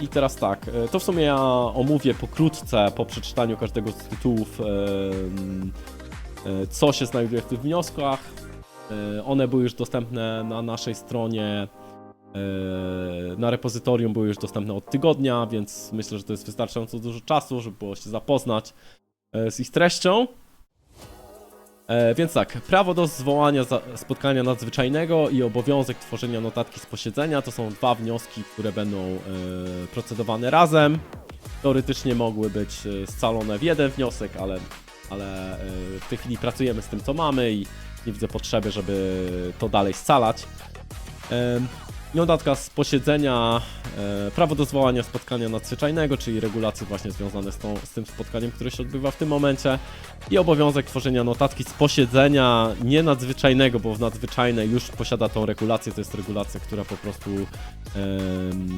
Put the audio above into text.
I teraz tak, e, to w sumie ja omówię pokrótce po przeczytaniu każdego z tytułów, co się znajduje w tych wnioskach. E, One były już dostępne na naszej stronie, e, na repozytorium były już dostępne od tygodnia, więc myślę, że to jest wystarczająco dużo czasu, żeby było się zapoznać z ich treścią. E, więc tak, prawo do zwołania spotkania nadzwyczajnego i obowiązek tworzenia notatki z posiedzenia to są dwa wnioski, które będą e, procedowane razem. Teoretycznie mogły być e, scalone w jeden wniosek, ale, ale e, w tej chwili pracujemy z tym, co mamy i nie widzę potrzeby, żeby to dalej scalać. E, Notatka z posiedzenia, e, prawo do zwołania spotkania nadzwyczajnego, czyli regulacje właśnie związane z, tą, z tym spotkaniem, które się odbywa w tym momencie i obowiązek tworzenia notatki z posiedzenia nie nadzwyczajnego, bo w nadzwyczajnej już posiada tą regulację, to jest regulacja, która po prostu em,